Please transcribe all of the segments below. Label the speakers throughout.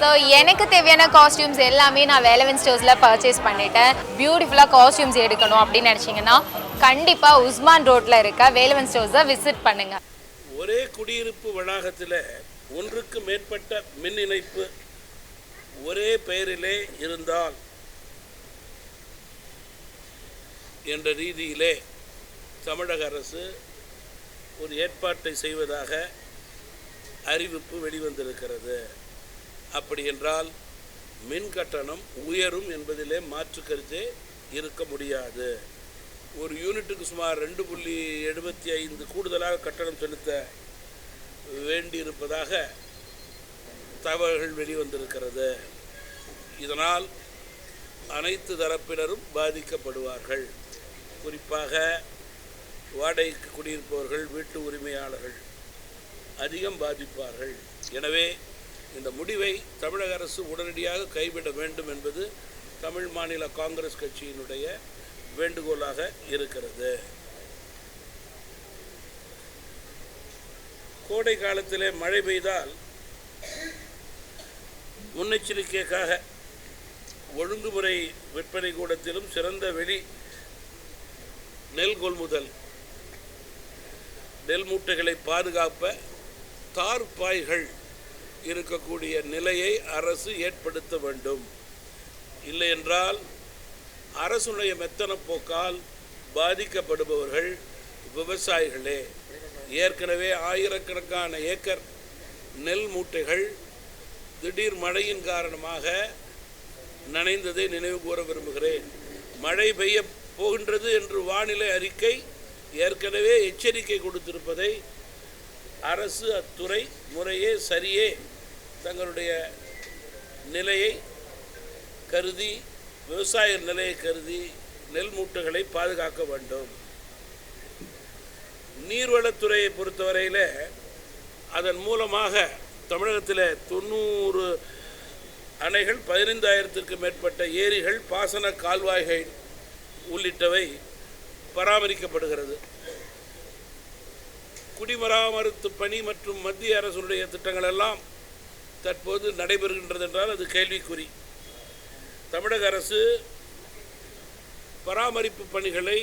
Speaker 1: So எனக்கு தேவையான costumes எல்லாமே நான் வேலவன் ஸ்டோர்ஸில் பர்ச்சேஸ் பண்ணிட்டேன். பியூட்டிஃபுல்லாக காஸ்டியூம்ஸ் எடுக்கணும் அப்படின்னு நினச்சிங்கன்னா கண்டிப்பாக உஸ்மான் ரோட்டில் இருக்க வேலவன் ஸ்டோர்ஸை விசிட் பண்ணுங்கள்
Speaker 2: ஒரே குடியிருப்பு வளாகத்தில் ஒன்றுக்கு மேற்பட்ட மின் இணைப்பு ஒரே பெயரிலே இருந்தால் என்ற ரீதியிலே தமிழக அரசு ஒரு ஏற்பாட்டை செய்வதாக அறிவிப்பு வெளிவந்திருக்கிறது. அப்படி என்றால் மின் கட்டணம் உயரும் என்பதிலே மாற்று கருத்தே இருக்க முடியாது. ஒரு யூனிட்டுக்கு சுமார் ரெண்டு புள்ளி எழுபத்தி ஐந்து கூடுதலாக கட்டணம் செலுத்த வேண்டியிருப்பதாக தகவல்கள் வெளிவந்திருக்கிறது. இதனால் அனைத்து தரப்பினரும் பாதிக்கப்படுவார்கள். குறிப்பாக வாடகைக்கு குடியிருப்பவர்கள் வீட்டு உரிமையாளர்கள் அதிகம் பாதிப்பார்கள். எனவே இந்த முடிவை தமிழக அரசு உடனடியாக கைவிட வேண்டும் என்பது தமிழ் மாநில காங்கிரஸ் கட்சியினுடைய வேண்டுகோளாக இருக்கிறது. கோடை காலத்திலே மழை பெய்தால் முன்னெச்சரிக்கைக்காக ஒழுங்குமுறை விற்பனை கூடத்திலும் சிறந்த வெளி நெல் கொள்முதல் நெல் மூட்டைகளை பாதுகாப்ப தார்பாய்கள் இருக்கக்கூடிய நிலையை அரசு ஏற்படுத்த வேண்டும். இல்லை என்றால் அரசுடைய மெத்தன போக்கால் பாதிக்கப்படுபவர்கள் விவசாயிகளே. ஏற்கனவே ஆயிரக்கணக்கான ஏக்கர் நெல் மூட்டைகள் திடீர் மழையின் காரணமாக நனைந்ததை நினைவு கூற விரும்புகிறேன். மழை பெய்ய போகின்றது என்று வானிலை அறிக்கை ஏற்கனவே எச்சரிக்கை கொடுத்திருப்பதை அரசு அத்துறை முறையே சரியே தங்களுடைய நிலையை கருதி விவசாய நிலையை கருதி நெல் மூட்டைகளை பாதுகாக்க வேண்டும். நீர்வளத்துறையை பொறுத்தவரையில் அதன் மூலமாக தமிழகத்தில் தொண்ணூறு அணைகள் பதினைந்தாயிரத்திற்கு மேற்பட்ட ஏரிகள் பாசன கால்வாய்கள் உள்ளிட்டவை பராமரிக்கப்படுகிறது. குடிமராமத்து பணி மற்றும் மத்திய அரசுடைய திட்டங்கள் எல்லாம் தற்போது நடைபெறுகின்றது என்றால் அது கேள்விக்குறி. தமிழக அரசு பராமரிப்பு பணிகளை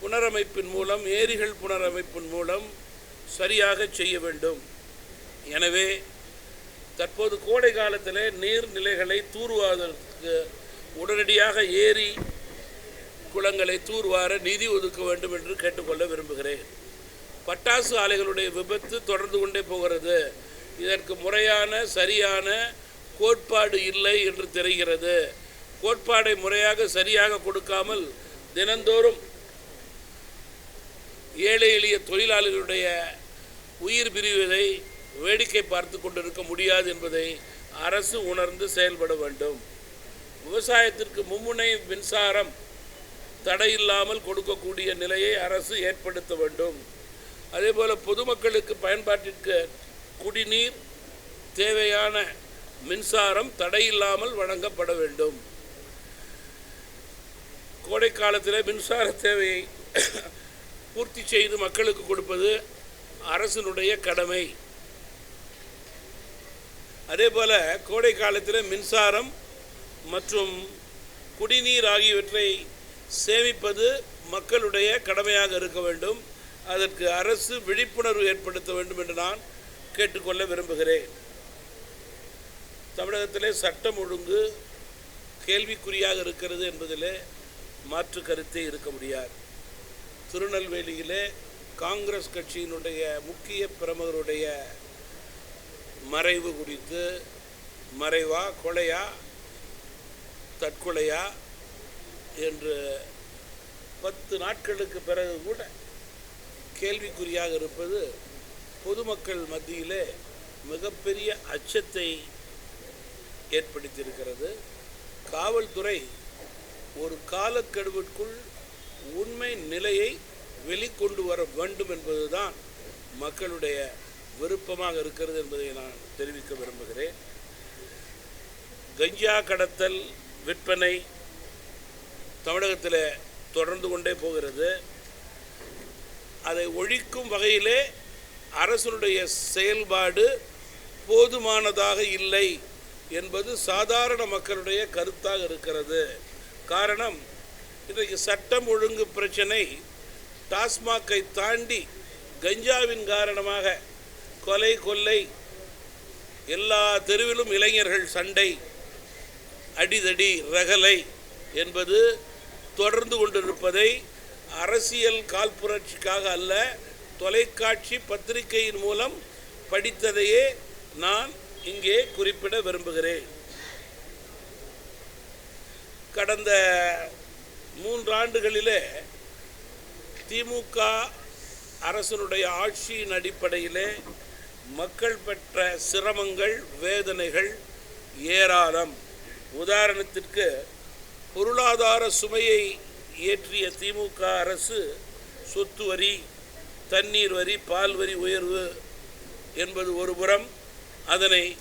Speaker 2: புனரமைப்பின் மூலம் ஏரிகள் புனரமைப்பின் மூலம் சரியாக செய்ய வேண்டும். எனவே தற்போது கோடை காலத்தில் நீர்நிலைகளை தூர்வாதற்கு உடனடியாக ஏரி குளங்களை தூர்வார நிதி ஒதுக்க வேண்டும் என்று கேட்டுக்கொள்ள விரும்புகிறேன். பட்டாசு ஆலைகளுடைய விபத்து தொடர்ந்து கொண்டே போகிறது. இதற்கு முறையான சரியான கோட்பாடு இல்லை என்று தெரிகிறது. கோட்பாடை முறையாக சரியாக கொடுக்காமல் தினந்தோறும் ஏழை எளிய தொழிலாளர்களுடைய உயிர் பிரிவதை வேடிக்கை பார்த்து கொண்டிருக்க முடியாது என்பதை அரசு உணர்ந்து செயல்பட வேண்டும். விவசாயத்திற்கு மும்முனை மின்சாரம் தடையில்லாமல் கொடுக்கக்கூடிய நிலையை அரசு ஏற்படுத்த வேண்டும். அதேபோல் பொதுமக்களுக்கு பயன்பாட்டிற்கு குடிநீர் தேவையான மின்சாரம் தடையில்லாமல் வழங்கப்பட வேண்டும். கோடை காலத்தில் மின்சார தேவையை பூர்த்தி செய்து மக்களுக்கு கொடுப்பது அரசினுடைய கடமை. அதே போல் கோடை காலத்தில் மின்சாரம் மற்றும் குடிநீர் ஆகியவற்றை சேமிப்பது மக்களுடைய கடமையாக இருக்க வேண்டும். அதற்கு அரசு விழிப்புணர்வு ஏற்படுத்த வேண்டும் என்று நான் கேட்டுக்கொள்ள விரும்புகிறேன். தமிழகத்திலே சட்டம் ஒழுங்கு கேள்விக்குறியாக இருக்கிறது என்பதிலே மாற்று கருத்தே இருக்க முடியாது. திருநெல்வேலியிலே காங்கிரஸ் கட்சியினுடைய முக்கிய பிரமுகருடைய மறைவு குறித்து மறைவா கொலையா தற்கொலையா என்று பத்து நாட்களுக்கு பிறகு கூட கேள்விக்குறியாக இருப்பது பொதுமக்கள் மத்தியிலே மிகப்பெரிய அச்சத்தை ஏற்படுத்தியிருக்கிறது. காவல்துறை ஒரு காலக்கெடுவிற்குள் உண்மை நிலையை வெளிக்கொண்டு வர வேண்டும் என்பதுதான் மக்களுடைய விருப்பமாக இருக்கிறது என்பதை நான் தெரிவிக்க விரும்புகிறேன். கஞ்சா கடத்தல் விற்பனை தமிழகத்தில் தொடர்ந்து கொண்டே போகிறது. அதை ஒழிக்கும் வகையிலே அரசனுடைய செயல்பாடு போதுமானதாக இல்லை என்பது சாதாரண மக்களுடைய கருத்தாக இருக்கிறது. காரணம் இன்றைக்கு சட்டம் ஒழுங்கு பிரச்சனை டாஸ்மாக்கை தாண்டி கஞ்சாவின் காரணமாக கொலை கொள்ளை எல்லா தெருவிலும் இளைஞர்கள் சண்டை அடிதடி ரகலை என்பது தொடர்ந்து கொண்டிருப்பதை அரசியல் கால்புரட்சிக்காக அல்ல தொலைக்காட்சி பத்திரிகையின் மூலம் படித்ததையே நான் இங்கே குறிப்பிட விரும்புகிறேன். கடந்த மூன்றாண்டுகளிலே திமுக அரசனுடைய ஆட்சியின் அடிப்படையிலே மக்கள் பெற்ற சிரமங்கள் வேதனைகள் ஏராளம். உதாரணத்திற்கு பொருளாதார சுமையை ஏற்றிய திமுக அரசு சொத்து வரி தண்ணீர் வரி பால் வரி உயர்வு என்பது ஒரு புறம். அதனை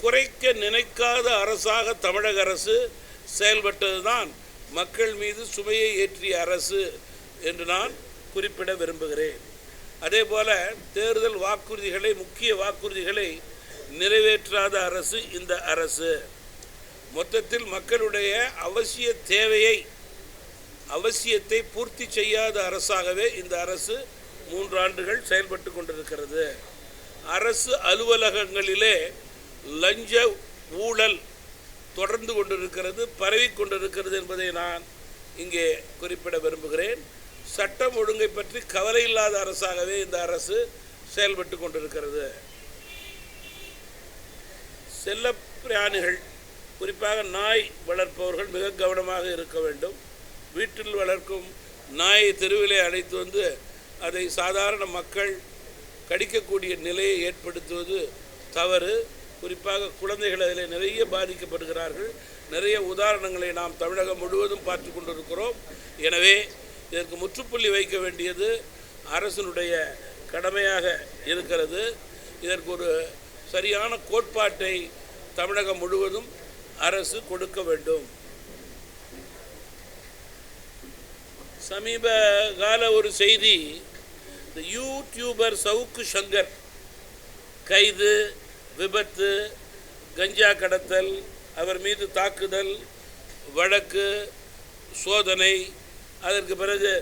Speaker 2: குறைக்க நினைக்காத அரசாக தமிழக அரசு செயல்பட்டதுதான் மக்கள் மீது சுமையை ஏற்றிய அரசு என்று நான் குறிப்பிட விரும்புகிறேன். அதே போல தேர்தல் வாக்குறுதிகளை முக்கிய வாக்குறுதிகளை நிறைவேற்றாத அரசு இந்த அரசு. மொத்தத்தில் மக்களுடைய அவசிய தேவையை அவசியத்தை பூர்த்தி செய்யாத அரசாகவே இந்த அரசு மூன்றாண்டுகள் செயல்பட்டு கொண்டிருக்கிறது. அரசு அலுவலகங்களிலே லஞ்ச ஊழல் தொடர்ந்து கொண்டிருக்கிறது பரவி கொண்டிருக்கிறது என்பதை நான் இங்கே குறிப்பிட விரும்புகிறேன். சட்டம் ஒழுங்கை பற்றி கவலை இல்லாத அரசாகவே இந்த அரசு செயல்பட்டு கொண்டிருக்கிறது. செல்ல பிராணிகள் குறிப்பாக நாய் வளர்ப்பவர்கள் மிக கவனமாக இருக்க வேண்டும். வீட்டில் வளர்க்கும் நாயை தெருவிலே அழைத்து வந்து அதை சாதாரண மக்கள் கடிக்கக்கூடிய நிலையை ஏற்படுத்துவது தவறு. குறிப்பாக குழந்தைகள் அதில் நிறைய பாதிக்கப்படுகிறார்கள். நிறைய உதாரணங்களை நாம் தமிழகம் முழுவதும் பார்த்து கொண்டிருக்கிறோம். எனவே இதற்கு முற்றுப்புள்ளி வைக்க வேண்டியது அரசனுடைய கடமையாக இருக்கிறது. இதற்கு ஒரு சரியான கோட்பாட்டை தமிழகம் முழுவதும் அரசு கொடுக்க வேண்டும். சமீப கால ஒரு செய்தி இந்த யூடியூபர் சவுக்கு சங்கர் கைது விபத்து கஞ்சா கடத்தல் அவர் மீது தாக்குதல் வழக்கு சோதனை அதற்கு பிறகு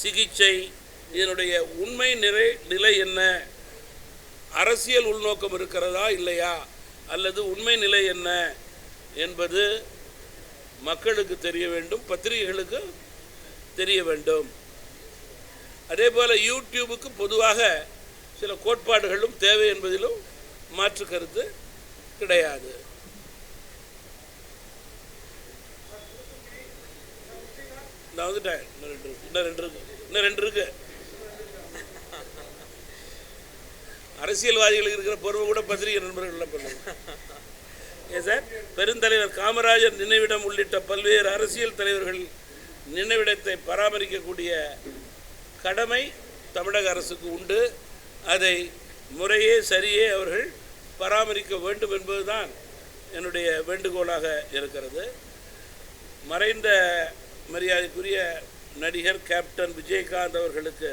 Speaker 2: சிகிச்சை இதனுடைய உண்மை நிலை நிலை என்ன? அரசியல் உள்நோக்கம் இருக்கிறதா இல்லையா? அல்லது உண்மை நிலை என்ன? என்பது மக்களுக்கு தெரிய வேண்டும் பத்திரிகைகளுக்கு தெரிய வேண்டும். அதே போல் யூடியூபுக்கு பொதுவாக சில கோட்பாடுகளும் தேவை என்பதிலும் மாற்று கருத்து கிடையாது. நான் வந்துட்டேன் இன்னும் ரெண்டு இருக்கு. இன்னும் ரெண்டு இருக்கு. இன்னும் ரெண்டு இருக்கு. அரசியல்வாதிகளுக்கு இருக்கிற பொறுமை கூட பத்திரிகை நண்பர்கள் பண்ணுவாங்க. ஏன் சார். பெருந்தலைவர் காமராஜர் நினைவிடம் உள்ளிட்ட பல்வேறு அரசியல் தலைவர்கள் நினைவிடத்தை பராமரிக்கக்கூடிய கடமை தமிழக அரசுக்கு உண்டு. அதை முறையே சரியே அவர்கள் பராமரிக்க வேண்டும் என்பதுதான் என்னுடைய வேண்டுகோளாக இருக்கிறது. மறைந்த மரியாதைக்குரிய நடிகர் கேப்டன் விஜயகாந்த் அவர்களுக்கு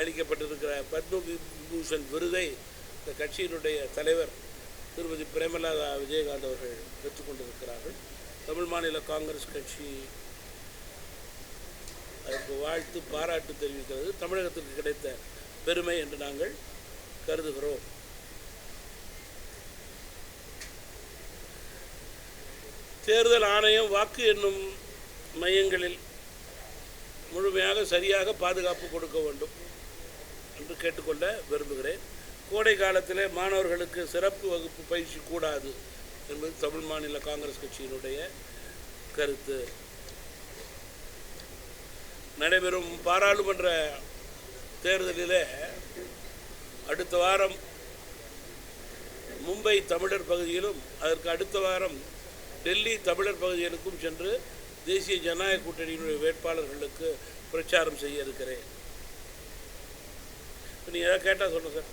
Speaker 2: அளிக்கப்பட்டிருக்கிற பத்ம விபூஷன் விருதை இந்த கட்சியினுடைய தலைவர் திருமதி பிரேமலதா விஜயகாந்த் அவர்கள் பெற்றுக்கொண்டிருக்கிறார்கள் தமிழ் மாநில காங்கிரஸ் கட்சி அதற்கு வாழ்த்து பாராட்டு தெரிவிக்கிறது. தமிழகத்திற்கு கிடைத்த பெருமை என்று நாங்கள் கருதுகிறோம். தேர்தல் ஆணையம் வாக்கு எண்ணும் மையங்களில் முழுமையாக சரியாக பாதுகாப்பு கொடுக்க வேண்டும் என்று கேட்டுக்கொள்ள விரும்புகிறேன். கோடை காலத்தில் மாணவர்களுக்கு சிறப்பு வகுப்பு பயிற்சி கூடாது என்பது தமிழ் மாநில காங்கிரஸ் கட்சியினுடைய கருத்து. நடைபெறும் பாராளுமன்ற தேர்தலில் அடுத்த வாரம் மும்பை தமிழர் பகுதியிலும் அதற்கு அடுத்த வாரம் டெல்லி தமிழர் பகுதிகளுக்கும் சென்று தேசிய ஜனநாயக கூட்டணியினுடைய வேட்பாளர்களுக்கு பிரச்சாரம் செய்ய இருக்கிறேன். இப்போ நீங்கள் ஏதாவது கேட்டால் சொல்லுங்கள் சார்.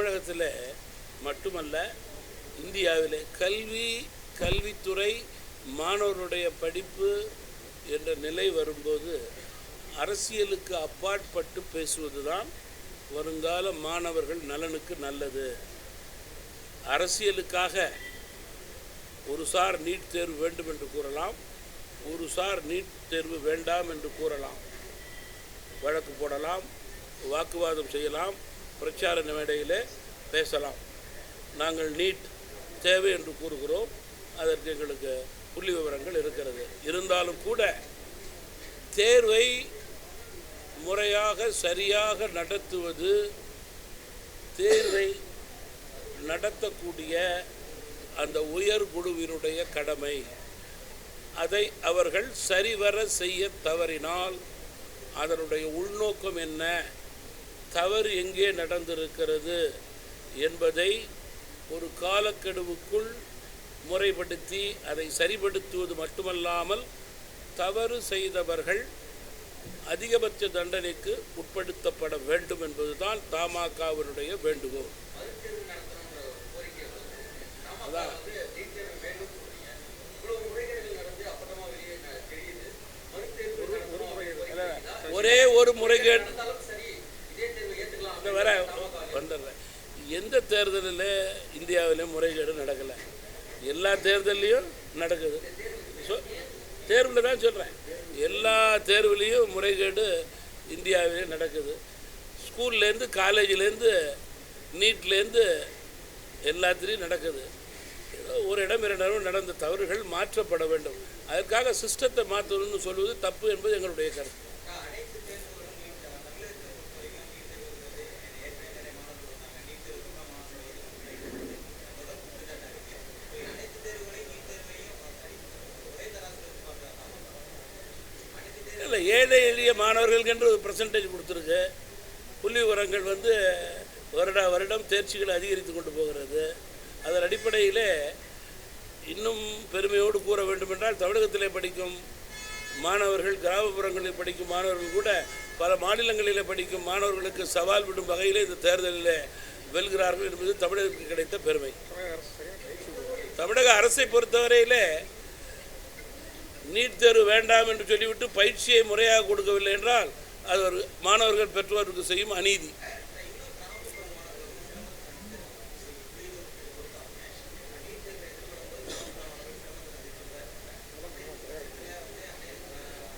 Speaker 2: தமிழகத்தில் மட்டுமல்ல இந்தியாவில் கல்வி கல்வித்துறை மாணவருடைய படிப்பு என்ற நிலை வரும்போது அரசியலுக்கு அப்பாற்பட்டு பேசுவதுதான் வருங்கால மாணவர்கள் நலனுக்கு நல்லது. அரசியலுக்காக ஒரு சார் நீட் தேர்வு வேண்டும் என்று கூறலாம் ஒரு சார் நீட் தேர்வு வேண்டாம் என்று கூறலாம். வழக்கு போடலாம் வாக்குவாதம் செய்யலாம் பிரச்சார மேடையிலே பேசலாம். நாங்கள் நீட் தேவை என்று கூறுகிறோம். அதற்கு எங்களுக்கு புள்ளி விவரங்கள் இருக்கிறது. இருந்தாலும் கூட தேர்வை முறையாக சரியாக நடத்துவது தேர்வை நடத்தக்கூடிய அந்த உயர் குழுவினுடைய கடமை. அதை அவர்கள் சரிவர செய்ய தவறினால் அதனுடைய உள்நோக்கம் என்ன? தவறு எங்கே நடந்திருக்கிறது என்பதை ஒரு காலக்கெடுவுக்குள் முறைப்படுத்தி அதை சரிபடுத்துவது மட்டுமல்லாமல் தவறு செய்தவர்கள் அதிகபட்ச தண்டனைக்கு உட்படுத்தப்பட வேண்டும் என்பதுதான் தமாகவினுடைய வேண்டுகோள். அதான். ஒரே ஒரு முறைகேடு. வர வந்துடுறேன் எந்த தேர்தலில் இந்தியாவிலையும் முறைகேடு நடக்கலை. எல்லா தேர்தல்லையும் நடக்குது. ஸோ தேர்வில் தான் சொல்கிறேன் எல்லா தேர்வுலேயும் முறைகேடு இந்தியாவிலே நடக்குது. ஸ்கூல்லேருந்து காலேஜ்லேருந்து நீட்லேருந்து எல்லாத்துலேயும் நடக்குது. ஏதோ ஒரு இடம் இரண்டு இடம் நடந்த தவறுகள் மாற்றப்பட வேண்டும். அதற்காக சிஸ்டத்தை மாற்றணும்னு சொல்வது தப்பு என்பது எங்களுடைய கருத்து. இல்லை ஏழை எளிய மாணவர்களுக்கு என்று ஒரு பர்சன்டேஜ் கொடுத்துருக்கு. புள்ளி விவரங்கள் வந்து வருட வருடம் தேர்ச்சிகளை அதிகரித்து கொண்டு போகிறது. அதன் அடிப்படையிலே இன்னும் பெருமையோடு கூற வேண்டுமென்றால் தமிழகத்திலே படிக்கும் மாணவர்கள் கிராமப்புறங்களில் படிக்கும் மாணவர்கள் கூட பல மாநிலங்களிலே படிக்கும் மாணவர்களுக்கு சவால் விடும் வகையிலே இந்த தேர்தலில் வெல்கிறார்கள் என்பது தமிழகத்துக்கு கிடைத்த பெருமை. தமிழக அரசை பொறுத்தவரையிலே நீட் தேர்வு வேண்டாம் என்று சொல்லிவிட்டு பயிற்சியை முறையாக கொடுக்கவில்லை என்றால் அது ஒரு மாணவர்கள் பெற்றோருக்கு செய்யும் அநீதி.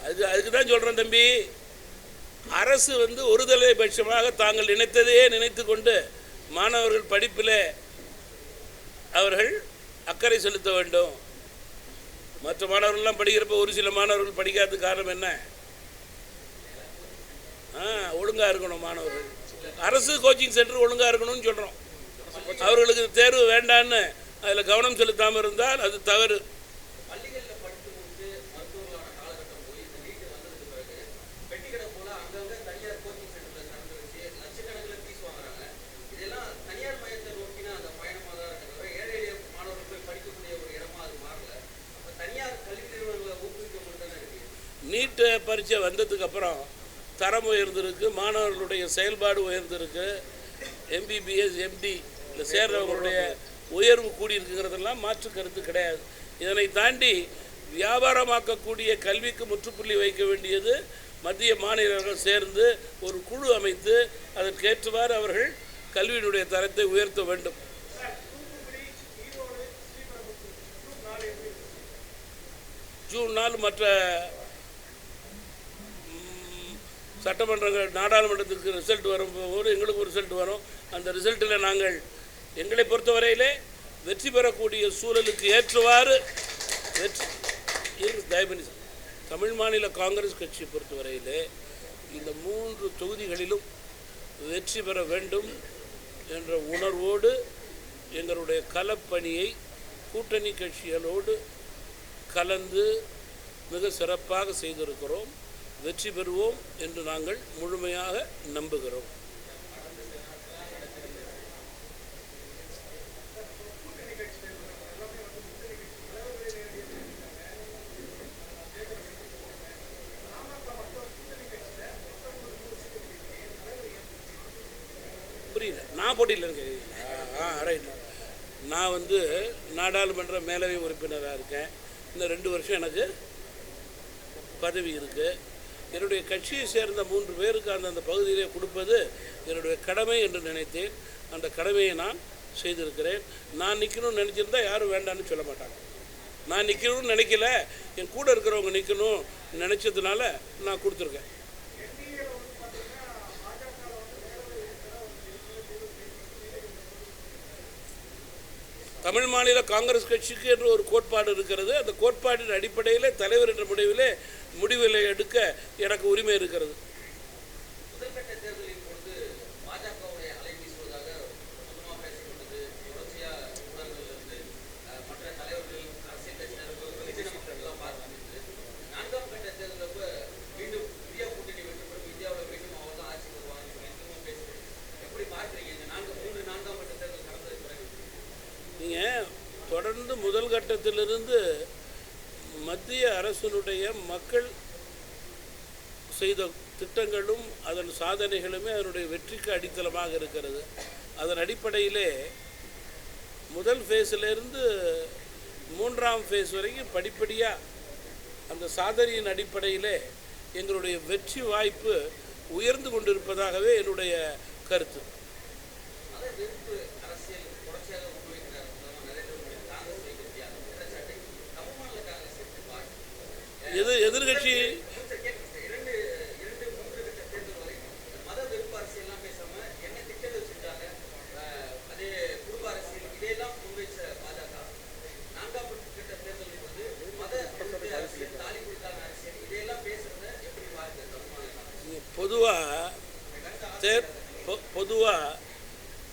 Speaker 2: அது அதுக்கு தான் சொல்கிறேன் தம்பி. அரசு வந்து ஒருதலை பட்சமாக தாங்கள் நினைத்ததையே நினைத்து கொண்டு மாணவர்கள் படிப்பில் அவர்கள் அக்கறை செலுத்த வேண்டும். மற்ற மாணவர்கள்லாம் படிக்கிறப்ப ஒரு சில மாணவர்கள் படிக்காத காரணம் என்ன? ஆ ஒழுங்காக இருக்கணும் மாணவர்கள். அரசு கோச்சிங் சென்டர் ஒழுங்காக இருக்கணும்னு சொல்கிறோம் அவர்களுக்கு தேர்வு வேண்டான்னு அதில் கவனம் செலுத்தாமல் இருந்தால் அது தவறு. நீட்டு பரீட்சை வந்ததுக்கு அப்புறம் தரம் உயர்ந்திருக்கு மாணவர்களுடைய செயல்பாடு உயர்ந்திருக்கு எம்பிபிஎஸ் எம்டி இந்த சேர்றவங்களுடைய உயர்வு கூடியிருக்குங்கிறதெல்லாம் மாற்று கருத்து கிடையாது. இதனை தாண்டி வியாபாரமாக்கக்கூடிய கல்விக்கு முற்றுப்புள்ளி வைக்க வேண்டியது மத்திய மாநிலங்கள் சேர்ந்து ஒரு குழு அமைத்து அதற்கேற்றவாறு அவர்கள் கல்வியினுடைய தரத்தை உயர்த்த வேண்டும். ஜூன் நாள் மற்ற சட்டமன்றங்கள் நாடாளுமன்றத்திற்கு ரிசல்ட் வரும்போது எங்களுக்கு ஒரு ரிசல்ட் வரும். அந்த ரிசல்ட்டில் நாங்கள் எங்களை பொறுத்தவரையிலே வெற்றி பெறக்கூடிய சூழலுக்கு ஏற்றவாறு வெற்றி இரு, தயவு தமிழ் மாநில காங்கிரஸ் கட்சியை பொறுத்தவரையிலே இந்த மூன்று தொகுதிகளிலும் வெற்றி பெற வேண்டும் என்ற உணர்வோடு எங்களுடைய கலப்பணியை கூட்டணி கட்சிகளோடு கலந்து மிக சிறப்பாக செய்திருக்கிறோம். வெற்றி பெறுவோம் என்று நாங்கள் முழுமையாக நம்புகிறோம். புரியல. நான் போட்டியில் இருக்கேன். ஆ ரைட் நான் வந்து நாடாளுமன்ற மேலவை உறுப்பினராக இருக்கேன். இன்னும் ரெண்டு வருஷம் எனக்கு பதவி இருக்குது என்னுடைய கட்சியை சேர்ந்த மூன்று பேருக்கு அந்தந்த பகுதியிலே கொடுப்பது என்னுடைய கடமை என்று நினைத்தேன். அந்த கடமையை நான் செய்திருக்கிறேன். நான் நிற்கணும்னு நினச்சிருந்தா யாரும் வேண்டான்னு சொல்ல மாட்டாங்க. நான் நிற்கணும்னு நினைக்கல. என் கூட இருக்கிறவங்க நிற்கணும் நினச்சதுனால நான் கொடுத்துருக்கேன். தமிழ் மாநில காங்கிரஸ் கட்சிக்கு என்று ஒரு கோட்பாடு இருக்கிறது. அந்த கோட்பாட்டின் அடிப்படையில் தலைவர் என்ற முடிவிலே முடிவுகளை எடுக்க எனக்கு உரிமை இருக்கிறது
Speaker 3: முதல்கட்ட தேர்தலின் பொழுது பாஜகவுடைய அலை வீசுவதாக சுத்தமாக பேசிக்கொண்டது தொடர்ச்சியா ஊடகங்கள்ல இருந்து அஹ், மற்ற தலைவர்கள் அரசியல் கட்சியினர் வெகுஜன மக்கள் எல்லாம் பார்க்க முடியுது நான்காம் கட்ட தேர்தலப்ப மீண்டும் இந்தியா கூட்டணி வெற்றி பெறும் இந்தியாவில் மீண்டும் அவர் தான் ஆட்சி வருவாங்க எதுவும் பேசுறீங்க எப்படி பார்க்குறீங்க இந்த நான்கு மூன்று நான்காம் கட்ட தேர்தல் நடந்தது பிறகு
Speaker 2: நீங்கள் தொடர்ந்து முதல் கட்டத்திலிருந்து மத்திய அரசினுடைய மக்கள் செய்த திட்டங்களும் அதன் சாதனைகளுமே அதனுடைய வெற்றிக்கு அடித்தளமாக இருக்கிறது. அதன் அடிப்படையிலே முதல் ஃபேஸிலிருந்து மூன்றாம் ஃபேஸ் வரைக்கும் படிப்படியாக அந்த சாதனையின் அடிப்படையிலே எங்களுடைய வெற்றி வாய்ப்பு உயர்ந்து கொண்டிருப்பதாகவே என்னுடைய கருத்து
Speaker 3: மத வெறுப்பு அரசியல் தொடர்ச்சியாக முன்வைக்கிறார் பிரதமர் நரேந்திர மோடி காங்கிரஸ் வைக்கக்கூடிய அந்த குற்றச்சாட்டை தமிழ் மாநில காங்கிரஸ் எப்படி பார்க்குது
Speaker 2: எது எதிர்கட்சி
Speaker 3: இரண்டு இரண்டு மூன்று கட்ட தேர்தல் வரைக்கும் மத வெறுப்பு அரசியல்லாம் பேசாம என்ன திட்டங்கள் செஞ்சாங்க அஹ், அதே குடும்ப அரசியல் இதையெல்லாம் முன்வைச்ச பாஜக நான்காம் கட்ட தேர்தலில் வந்து மத வெறுப்பு அரசியல் தாலி கொடுத்தாங்க அரசியல் இதையெல்லாம் பேசுறத எப்படி பார்க்குது எது எதிர்கட்சி?
Speaker 2: பொதுவாக தேர் பொதுவாக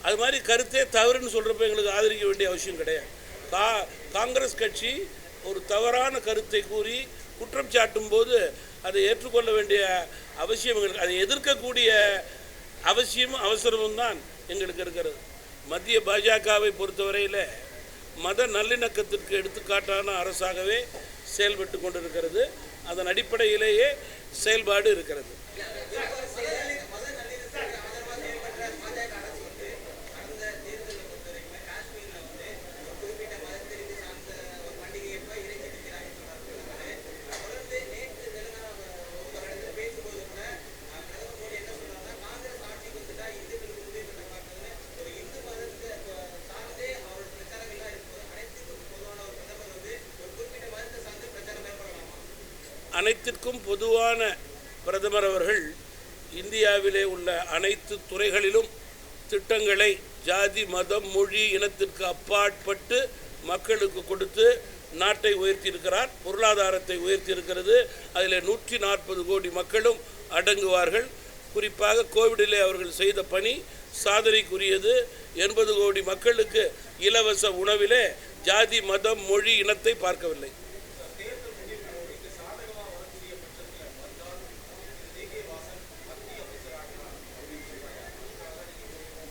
Speaker 2: அது மாதிரி கருத்தே தவறுன்னு சொல்கிறப்ப எங்களுக்கு ஆதரிக்க வேண்டிய அவசியம் கிடையாது. கா காங்கிரஸ் கட்சி ஒரு தவறான கருத்தை கூறி குற்றம் சாட்டும் போது அதை ஏற்றுக்கொள்ள வேண்டிய அவசியம் எங்களுக்கு அதை எதிர்க்கக்கூடிய அவசியமும் அவசரமும் தான் எங்களுக்கு இருக்கிறது. மத்திய பாஜகவை பொறுத்தவரையில் மத நல்லிணக்கத்திற்கு எடுத்துக்காட்டான அரசாகவே செயல்பட்டு கொண்டிருக்கிறது. அதன் அடிப்படையிலேயே செயல்பாடு இருக்கிறது. அனைத்திற்கும் பொதுவான பிரதமர் அவர்கள் இந்தியாவிலே உள்ள அனைத்து துறைகளிலும் திட்டங்களை ஜாதி மதம் மொழி இனத்திற்கு அப்பாற்பட்டு மக்களுக்கு கொடுத்து நாட்டை உயர்த்தியிருக்கிறார் பொருளாதாரத்தை உயர்த்தியிருக்கிறது. அதில் நூற்றி நாற்பது கோடி மக்களும் அடங்குவார்கள். குறிப்பாக கோவிடிலே அவர்கள் செய்த பணி சாதனைக்குரியது. எண்பது கோடி மக்களுக்கு இலவச உணவிலே ஜாதி மதம் மொழி இனத்தை பார்க்கவில்லை.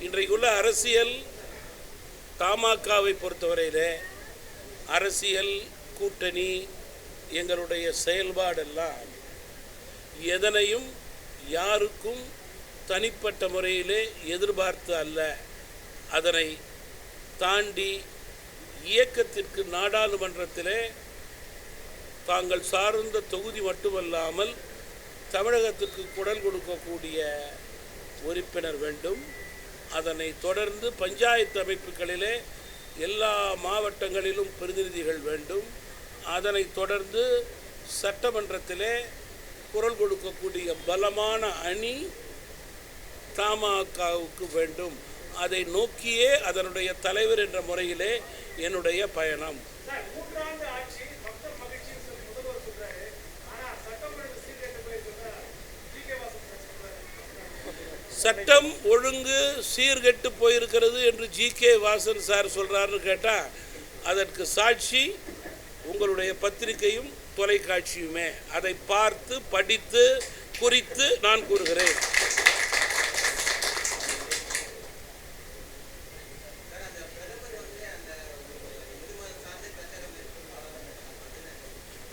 Speaker 2: இன்றைக்குள்ள அரசியல் தமாகவை பொறுத்தவரையிலே அரசியல் கூட்டணி எங்களுடைய செயல்பாடெல்லாம் எதனையும் யாருக்கும் தனிப்பட்ட முறையிலே எதிர்பார்த்து அல்ல. அதனை தாண்டி இயக்கத்திற்கு நாடாளுமன்றத்திலே தாங்கள் சார்ந்த தொகுதி மட்டுமல்லாமல் தமிழகத்துக்கு குரல் கொடுக்கக்கூடிய உறுப்பினர் வேண்டும். அதனை தொடர்ந்து பஞ்சாயத்து அமைப்புகளிலே எல்லா மாவட்டங்களிலும் பிரதிநிதிகள் வேண்டும். அதனை தொடர்ந்து சட்டமன்றத்திலே குரல் கொடுக்கக்கூடிய பலமான அணி தமாகவுக்கு வேண்டும். அதை நோக்கியே அதனுடைய தலைவர் என்ற முறையிலே என்னுடைய பயணம்
Speaker 4: சார் நூற்றாண்டு ஆட்சி மக்கள் மகிழ்ச்சின்னு சொல்லி முதல்வர் சொல்றாரு ஆனா சட்டம் ஒழுங்கு சீர்கேட்ட போய் சொல்றாரு ஜி கே வாசன் சொல்றாரு
Speaker 2: சட்டம் ஒழுங்கு சீர்கெட்டு போயிருக்கிறது என்று ஜி கே வாசன் சார் சொல்கிறாருன்னு கேட்டால் அதற்கு சாட்சி உங்களுடைய பத்திரிகையும் தொலைக்காட்சியுமே. அதை பார்த்து படித்து குறித்து நான் கூறுகிறேன்.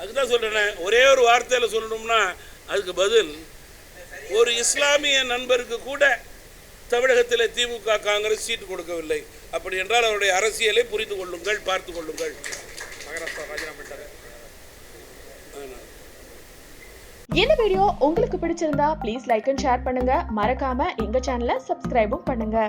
Speaker 2: அதுதான் சொல்கிறேனே ஒரே ஒரு வார்த்தையில் சொல்லணும்னா அதுக்கு பதில் ஒரு இஸ்லாமிய நண்பருக்கு கூட தமிழகத்தில் திமுக காங்கிரஸ் சீட்டு கொடுக்கவில்லை. அப்படி என்றால் அவருடைய அரசியலை புரிந்து கொள்ளுங்கள் பார்த்து கொள்ளுங்கள்.
Speaker 5: இந்த வீடியோ உங்களுக்கு பிடிச்சிருந்தா ப்ளீஸ் லைக் அண்ட் ஷேர் பண்ணுங்க. மறக்காம எங்க சேனலை சப்ஸ்கிரைபும் பண்ணுங்க.